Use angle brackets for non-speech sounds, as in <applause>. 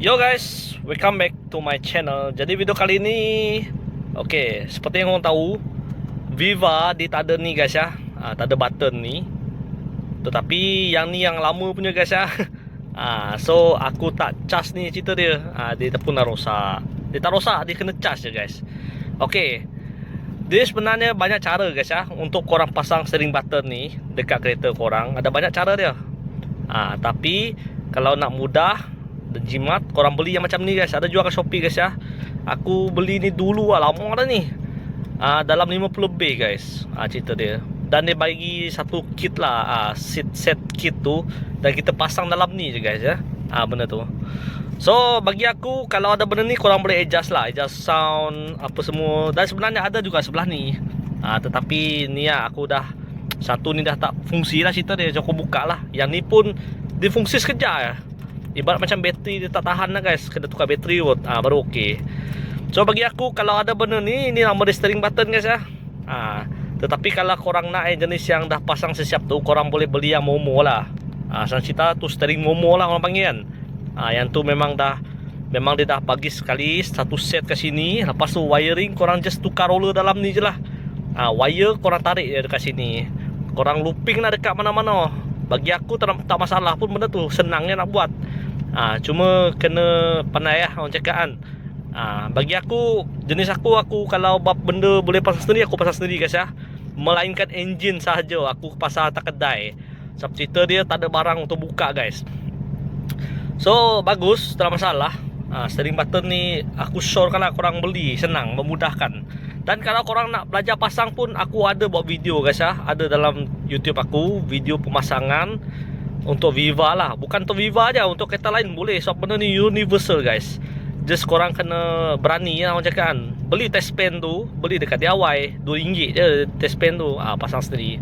Yo guys, welcome back to my channel. Jadi video kali ini Okay, seperti yang korang tahu Viva dia tak ada ni guys ya. Ha, Tak ada button ni. Tetapi yang ni yang lama punya guys ya. Ha, <laughs> So aku tak charge ni cerita dia. Ha, Dia pun dah rosak. Dia tak rosak, dia kena charge je guys. Okay Dia sebenarnya banyak cara guys ya Untuk korang pasang steering button ni Dekat kereta korang. Ada banyak cara dia. Ha, Tapi Kalau nak mudah dan jimat korang beli yang macam ni guys. Ada jual kat Shopee guys ya. Aku beli ni dulu lah lama dah ni. Uh, dalam 50 lebih guys. Uh, cerita dia. Dan dia bagi satu kit lah uh, set, set kit tu. Dan kita pasang dalam ni je guys ya. Uh, benda tu. So bagi aku kalau ada benda ni korang boleh adjust lah. Adjust sound apa semua. Dan sebenarnya ada juga sebelah ni. Uh, tetapi ni lah aku dah satu ni dah tak fungsi lah cerita dia. So aku buka lah. Yang ni pun dia fungsi sekejap ya Ibarat macam bateri dia tak tahan lah guys. Kena tukar bateri pun. Ha, Baru okey. So bagi aku Kalau ada benda ni Ini nama dia steering button guys ya. Ha, Tetapi kalau korang nak eh, jenis yang dah pasang sesiap tu Korang boleh beli yang Momo lah. Ha, Sang cerita tu steering Momo lah orang panggil kan. Ha, Yang tu memang dah Memang dia dah bagi sekali Satu set ke sini. Lepas tu wiring Korang just tukar roller dalam ni je lah. Ha, Wire korang tarik je dekat sini. Korang looping lah dekat mana-mana. Bagi aku tak masalah pun benda tu. Senangnya nak buat ha, cuma kena pandai lah orang cakap kan. Ha, bagi aku jenis aku aku kalau bab benda boleh pasang sendiri aku pasang sendiri guys ya. Melainkan enjin sahaja aku pasang atas kedai. Sebab cerita dia tak ada barang untuk buka guys. So bagus tak masalah. Ha, steering button ni aku sure kalau korang beli senang memudahkan. Dan kalau korang nak belajar pasang pun aku ada buat video guys ya. Ada dalam YouTube aku video pemasangan untuk Viva lah. Bukan untuk Viva aja untuk kereta lain boleh. Sebab benda ni universal guys. Just korang kena berani lah orang cakap kan. Beli test pen tu beli dekat DIY RM2 je test pen tu. Ah, pasang sendiri